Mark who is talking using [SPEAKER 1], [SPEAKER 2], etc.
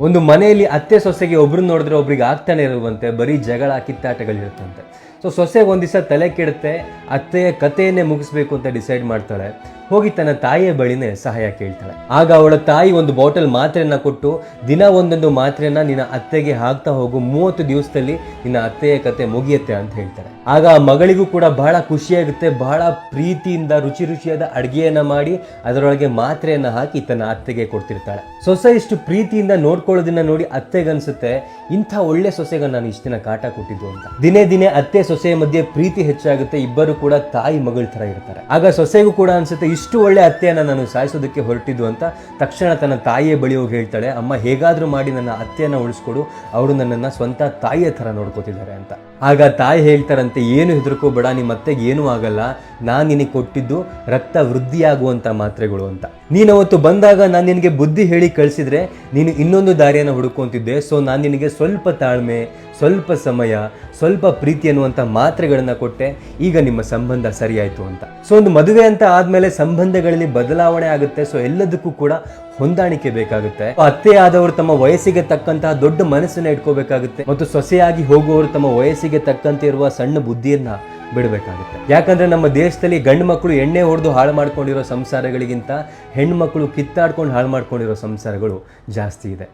[SPEAKER 1] ಒಂದು ಮನೆಯಲ್ಲಿ ಅತ್ತೆ ಸೊಸೆಗೆ ಒಬ್ರನ್ನ ನೋಡಿದ್ರೆ ಒಬ್ರಿಗೆ ಆಗ್ತಾನೆ ಇರುವಂತೆ ಬರೀ ಜಗಳ ಕಿತ್ತಾಟಗಳಿರುತ್ತಂತೆ. ಸೊ ಸೊಸೆಗೆ ಒಂದ್ ದಿವಸ ತಲೆ ಕೆಡುತ್ತೆ, ಅತ್ತೆಯ ಕಥೆಯನ್ನೇ ಮುಗಿಸ್ಬೇಕು ಅಂತ ಡಿಸೈಡ್ ಮಾಡ್ತಾಳೆ. ಹೋಗಿ ತನ್ನ ತಾಯಿಯ ಬಳಿನೇ ಸಹಾಯ ಕೇಳ್ತಾಳೆ. ಆಗ ಅವಳ ತಾಯಿ ಒಂದು ಬಾಟಲ್ ಮಾತ್ರೆಯನ್ನ ಕೊಟ್ಟು, ದಿನ ಒಂದೊಂದು ಮಾತ್ರೆಯನ್ನ ನಿನ್ನ ಅತ್ತೆಗೆ ಹಾಕ್ತಾ ಹೋಗು, ಮೂವತ್ತು ದಿವಸದಲ್ಲಿ ನಿನ್ನ ಅತ್ತೆಯ ಕತೆ ಮುಗಿಯುತ್ತೆ ಅಂತ ಹೇಳ್ತಾಳೆ. ಆಗ ಆ ಮಗಳಿಗೂ ಕೂಡ ಬಹಳ ಖುಷಿಯಾಗುತ್ತೆ, ಬಹಳ ಪ್ರೀತಿಯಿಂದ, ರುಚಿ ರುಚಿಯಾದ ಅಡುಗೆಯನ್ನು ಮಾಡಿ, ಅದರೊಳಗೆ ಮಾತ್ರೆಯನ್ನ ಹಾಕಿ ತನ್ನ ಅತ್ತೆಗೆ ಕೊಡ್ತಿರ್ತಾಳೆ. ಸೊಸೆ ಇಷ್ಟು ಪ್ರೀತಿಯಿಂದ ನೋಡ್ಕೊಳ್ಳೋದನ್ನ ನೋಡಿ ಅತ್ತೆಗನ್ಸುತ್ತೆ, ಇಂಥ ಒಳ್ಳೆ ಸೊಸೆಗೆ ನಾನು ಇಷ್ಟು ದಿನ ಕಾಟ ಕೊಟ್ಟಿದ್ದು ಅಂತ. ದಿನೇ ದಿನೇ ಅತ್ತೆ ಸೊಸೆಯ ಮಧ್ಯೆ ಪ್ರೀತಿ ಹೆಚ್ಚಾಗುತ್ತೆ, ಇಬ್ಬರು ಕೂಡ ತಾಯಿ ಮಗಳ ತರ ಇರ್ತಾರೆ. ಆಗ ಸೊಸೆಗೂ ಕೂಡ ಅನ್ಸುತ್ತೆ, ಇಷ್ಟು ಒಳ್ಳೆ ಅತ್ತೆಯನ್ನು ನಾನು ಸಾಯಿಸೋದಕ್ಕೆ ಹೊರಟಿದ್ದು ಅಂತ ತಕ್ಷಣ ತನ್ನ ತಾಯಿಯೇ ಬಳಿ ಹೋಗಿ ಹೇಳ್ತಾಳೆ, ಅಮ್ಮ, ಹೇಗಾದ್ರೂ ಮಾಡಿ ನನ್ನ ಅತ್ತೆಯನ್ನು ಉಳಿಸ್ಕೊಡು, ಅವರು ನನ್ನನ್ನ ಸ್ವಂತ ತಾಯಿಯ ತರ ನೋಡ್ಕೋತಿದ್ದಾರೆ ಅಂತ. ಆಗ ತಾಯಿ ಹೇಳ್ತಾರಂತೆ, ಏನು ಹೆದರ್ಕೋಬೇಡ ನಿಮ್ಮ ಅತ್ತೆಗೆ ಏನೂ ಆಗಲ್ಲ ನಾನು ನಿನಗೆ ಕೊಟ್ಟಿದ್ದು ರಕ್ತ ವೃದ್ಧಿಯಾಗುವಂಥ ಮಾತ್ರೆಗಳು ಅಂತ. ನೀನು ಅವತ್ತು ಬಂದಾಗ ನಾನು ನಿನಗೆ ಬುದ್ಧಿ ಹೇಳಿ ಕಳಿಸಿದ್ರೆ ನೀನು ಇನ್ನೊಂದು ದಾರಿಯನ್ನು ಹುಡುಕೊಂತಿದ್ದೆ ಸೊ ನಾನು ನಿನಗೆ ಸ್ವಲ್ಪ ತಾಳ್ಮೆ, ಸ್ವಲ್ಪ ಸಮಯ, ಸ್ವಲ್ಪ ಪ್ರೀತಿ ಅನ್ನುವಂಥ ಮಾತ್ರೆಗಳನ್ನು ಕೊಟ್ಟೆ. ಈಗ ನಿಮ್ಮ ಸಂಬಂಧ ಸರಿಯಾಯಿತು ಅಂತ. ಸೊ ಒಂದು ಮದುವೆ ಅಂತ ಆದಮೇಲೆ ಸಂಬಂಧಗಳಲ್ಲಿ ಬದಲಾವಣೆ ಆಗುತ್ತೆ. ಸೊ ಎಲ್ಲದಕ್ಕೂ ಕೂಡ ಹೊಂದಾಣಿಕೆ ಬೇಕಾಗುತ್ತೆ. ಅತ್ತೆ ಆದವರು ತಮ್ಮ ವಯಸ್ಸಿಗೆ ತಕ್ಕಂತಹ ದೊಡ್ಡ ಮನಸ್ಸನ್ನ ಇಟ್ಕೋಬೇಕಾಗುತ್ತೆ. ಮತ್ತು ಸೊಸೆಯಾಗಿ ಹೋಗುವವರು ತಮ್ಮ ವಯಸ್ಸಿಗೆ ತಕ್ಕಂತೆ ಇರುವ ಸಣ್ಣ ಬುದ್ಧಿಯನ್ನ ಬಿಡಬೇಕಾಗುತ್ತೆ. ಯಾಕಂದ್ರೆ ನಮ್ಮ ದೇಶದಲ್ಲಿ ಗಂಡು ಮಕ್ಕಳು ಎಣ್ಣೆ ಹೊಡೆದು ಹಾಳು ಮಾಡ್ಕೊಂಡಿರೋ ಸಂಸಾರಗಳಿಗಿಂತ ಹೆಣ್ಣು ಮಕ್ಕಳು ಕಿತ್ತಾಡ್ಕೊಂಡು ಹಾಳು ಮಾಡ್ಕೊಂಡಿರೋ ಸಂಸಾರಗಳು ಜಾಸ್ತಿ ಇದೆ.